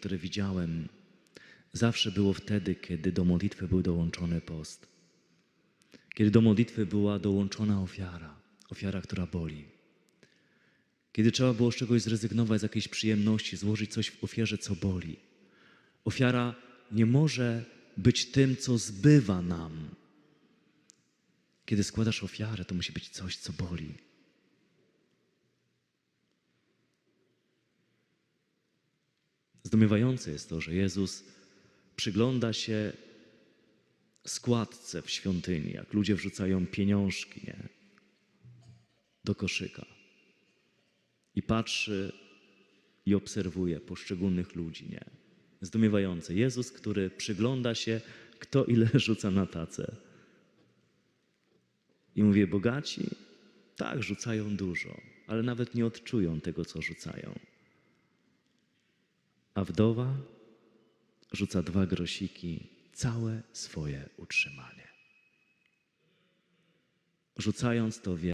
które widziałem, zawsze było wtedy, kiedy do modlitwy był dołączony post. Kiedy do modlitwy była dołączona ofiara, ofiara, która boli. Kiedy trzeba było z czegoś zrezygnować, z jakiejś przyjemności, złożyć coś w ofierze, co boli. Ofiara nie może być tym, co zbywa nam. Kiedy składasz ofiarę, to musi być coś, co boli. Zdumiewające jest to, że Jezus przygląda się składce w świątyni, jak ludzie wrzucają pieniążki nie? do koszyka. I patrzy i obserwuje poszczególnych ludzi. Nie? Zdumiewające. Jezus, który przygląda się, kto ile rzuca na tacę. I mówi, bogaci, tak, rzucają dużo, ale nawet nie odczują tego, co rzucają. A wdowa rzuca dwa grosiki, całe swoje utrzymanie. Rzucając to wie,